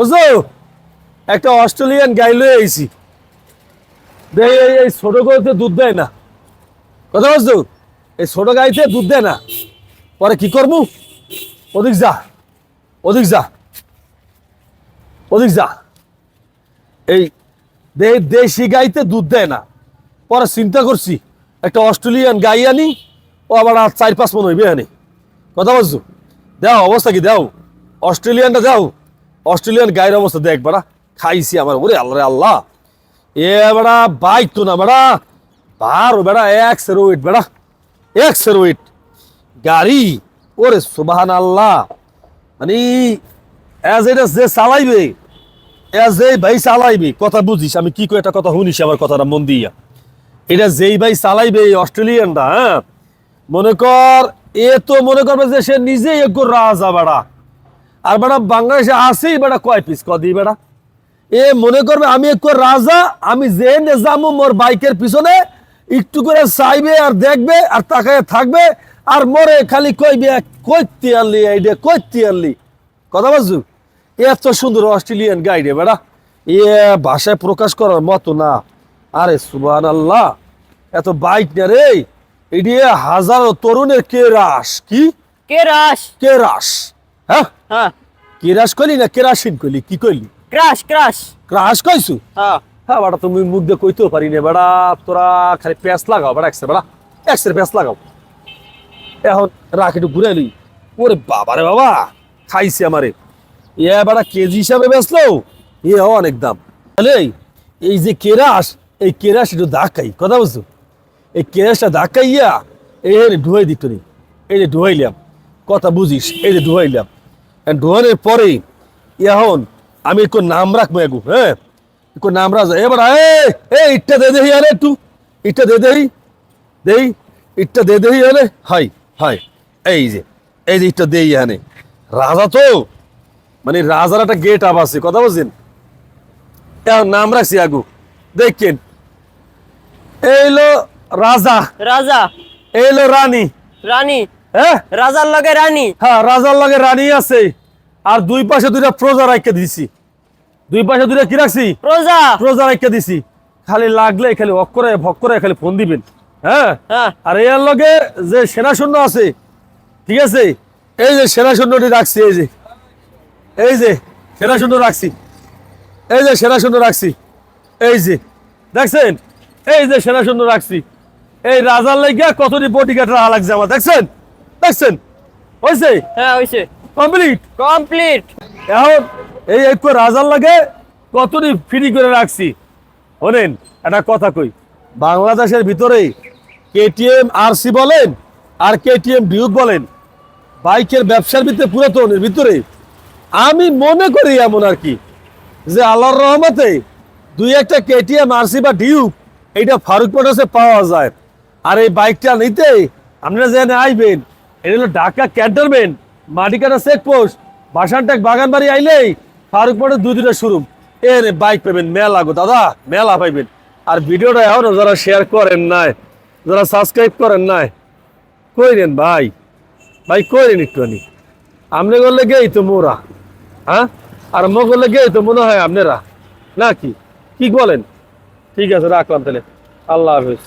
বুঝছ একটা অস্ট্রেলিয়ান গাই লয়ে আইছি। দেখ এই ছোট গরুতে দুধ দেয় না। কথা বুঝছ? এই ছোট গাইতে দুধ দেয় না। পরে কি করব? ওদিক যা। ওদিক যা। ওদিক যা। এই দেশি গাইতে দুধ দেয় না। পরে চিন্তা করছি, একটা অস্ট্রেলিয়ান গাই আনি, ও আবার আর চার, পাঁচ মন হইবে আনি কথা বলছো দাও, অবস্থা কি দাও? অস্ট্রেলিয়ানটা দাও। অস্ট্রেলিয়ান গায়ের অবস্থা দেখ বাড়া, খাইছি আমার ওরে আল্লাহ আল্লাহ। এ বেড়া বাইক তো না বেড়া, বার বেড়া, এক সেরো ওয়েট বেড়া, এক সেরো ওয়েট গাড়ি, ওরে সুবাহান আল্লাহ মানে এজ এটা যে চালাইবে এজ এই ভাই চালাইবে, কথা বুঝিস, আমি কি করে একটা কথা শুনিস আমার কথাটা মন দিয়া। এটা যেই ভাই চালাইবে এই অস্ট্রেলিয়ানটা হ্যাঁ? মনে কর, এ তো মনে করবে যে সে নিজেই একটু রাজা বেড়া। আর বেড়া বাংলাদেশে আসেই বেড়া কয় পিস কদি বেড়া এ মনে করবে আমি একটু রাজা আমি যে যাব মোর বাইকের পিছনে একটু করে চাইবে আর দেখবে আর তাকায় থাকবে আর মরে খালি কইবে কইতে আনলি এইডে কইতে আনলি কথা বলছু? এত সুন্দর অস্ট্রেলিয়ান গাইডে বেড়া এ ভাষায় প্রকাশ করার মতো না। আরে সুবান আল্লাহ এত বাইক না রে। এটি হাজারো তরুণের কেরাস কি? কেরাস কেরাস হ্যাঁ? হ্যাঁ। কেরাস কইলি না কেরাসিন কইলি? কি কইলি? Crush crush. ক্রাশ কইছু? হ্যাঁ। হ্যাঁ বেটা তুমি মুখ দিয়ে কইতেও পারি না বেড়া তোরা খালি প্যাঁচ লাগাও বেড়া একসের বেড়া একসের প্যাঁচ লাগাও। এখন রাখ একটু ঘুরে লই। ওরে বাবা রে বাবা খাইছে আমারে। এ বেড়া কেজি হিসাবে বেচলো? এ অনেক দাম। তাহলে এই যে কেরাস এই কেরাস একটু ধাক্কাই কথা বুঝছ এই কেরাসটা ধাক্কাইয়া এই ঢুয়াই দিত এই যে ঢুয়াইলাম কথা বুঝিস এই যে ঢুয়াইলাম। ঢুয়ানোর পরে এখন আমি একটু নাম রাখব একটু হ্যাঁ? একটু নাম রাখব। এবার এ ইটটা দে দেহি আরে একটু। ইটটা দে দেহি দেই ইটটা দে দেহি আরে। হাই হাই এই যে এই যে ইটটা দেই এখানে। রাজা তো মানে রাজার একটা গেট আপ আছে কথা বলছেন? এখন নাম রাখছি আগু দেখছেন এইলো রাজা। রাজা। এইলো রানী। রানী। হ্যাঁ? রাজার লগে রানী। হ্যাঁ রাজার লগে রানী আছে। আর দুই পাশে দুইটা প্রজা রাখতে দিছি। দুই পাশে দুইটা কি রাখছি? প্রজা। প্রজা রাখতে দিছি। খালি লাগলে খালি অক্ষরে ভক্করে খালি ফোন দিবেন। হ্যাঁ? হ্যাঁ। আর এর লগে যে সেনা সৈন্য আছে ঠিক আছে? এই যে সেনা সৈন্যটি রাখছি এই যে। এই যে সেনা সৈন্য রাখছি। এই যে সেনা সৈন্য রাখছি। এই যে। দেখছেন? এই যে সেনা সৈন্য রাখছি। এই রাজার লাগিয়া কতটি বটি কাটা লাগছে আমার দেখছেন? দেখছেন? হয়েছে হ্যাঁ হইছে। কমপ্লিট কমপ্লিট এখন এই একটু রাজার লাগে কতটি ফ্রি করে রাখছি? শোনেন একটা কথা কই। বাংলাদেশের ভিতরে কেটিএম আরসি বলেন আর কেটিএম ডিউক বলেন বাইকের ব্যবসার ভিতরে পুরাতনের ভিতরে আমি মনে করি এমন আর কি যে আল্লাহর রহমতে দুই একটা কেটিএম আরসি বা ডিউক এইটা ফারুক মোটরসে পাওয়া যায়। আর এই বাইকটা নিতে আপনারা যেখানে আইবেন এটা হলো ঢাকা ক্যান্টনমেন্ট, মাটিকাটা চেকপোস্ট বাসানটাক বাগানবাড়ি আইলেই ফারুক মোটর দুই দুটা শোরুম এর বাইক পাবেন, মেলা গো দাদা, মেলা পাইবেন। আর ভিডিওটা এখনও যারা শেয়ার করেন নাই, যারা সাবস্ক্রাইব করেন নাই কইরেন ভাই? ভাই, কই কইরেন একটুখানি আপনি করলে গেই তো মোরা হ্যাঁ? আর মো করলে গেই তো মনে হয় আপনারা নাকি? কি বলেন? ঠিক আছে, রাখলাম তাহলে। আল্লাহ হাফিজ।